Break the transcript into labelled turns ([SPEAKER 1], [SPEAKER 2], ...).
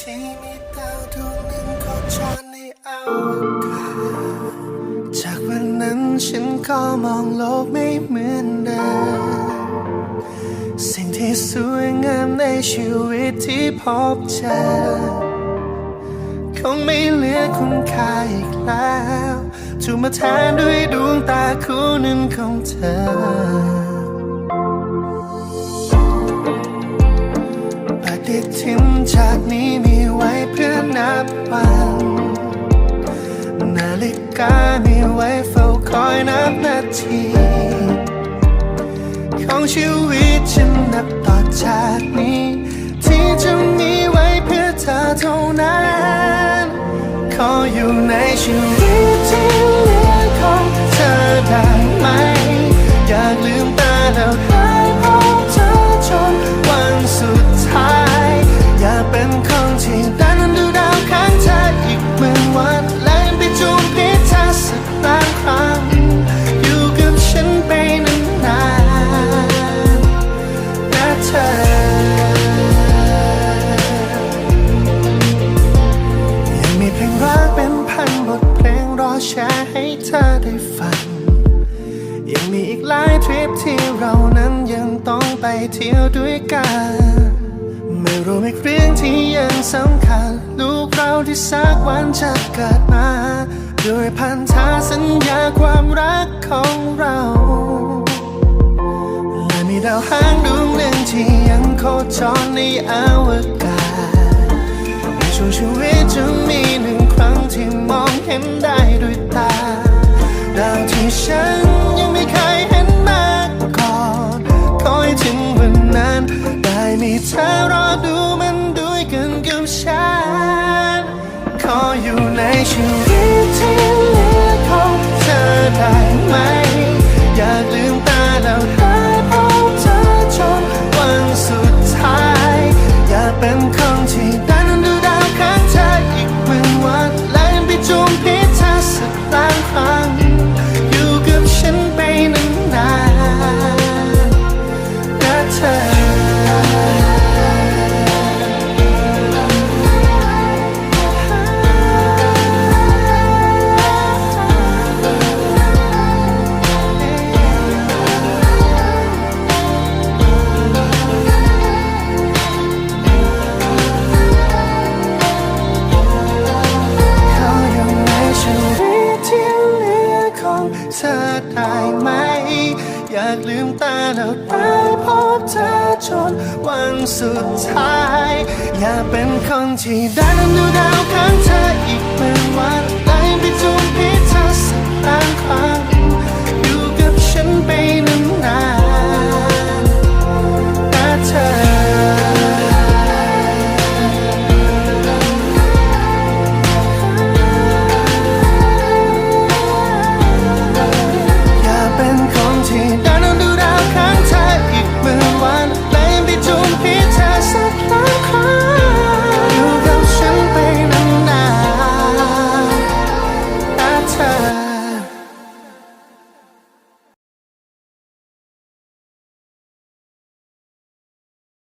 [SPEAKER 1] ที่มีดาวดวงหนึ่งโคจรในอวกาศจากวันนั้นฉันก็มองโลกไม่เหมือนเดิมสิ่งที่สวยงามในชีวิตที่พบเจอคงไม่เหลือคุณค่าอีกแล้วถูกมาแทนด้วยดวงตาคู่หนึ่งของเธอปฏิทินจากนี้มี วัน นาฬิกามีไว้เฝ้าคอยนับนาที ของชีวิตฉันนับต่อจากนี้ ที่จะมีไว้เพื่อเธอเท่านั้น ขออยู่ในชีวิตที่ ยังมีอีกหลายทริปที่เรานั้นยังต้องไปเที่ยวด้วยกัน ไม่รู้อีกเรื่องที่ยังสำคัญ ลูกเราที่สักวันจะเกิดมา ด้วยพันธสัญญาความรักของเราและมีดาวหางดวงหนึ่งที่ยังโคจรในอวกาศในช่วงชีวิตจะมีหนึ่งครั้งที่มองเห็นได้ด้วยตาดาวที่ฉัน ได้มีเธอรอดูมันด้วยกันกับฉัน ขออยู่ในชีวิต อยากลืมตาแล้วได้พบเธอจนวันสุดท้าย อยากเป็นคนที่ได้นั้นดูดาวข้างเธออีกเป็นวันได้ไปจน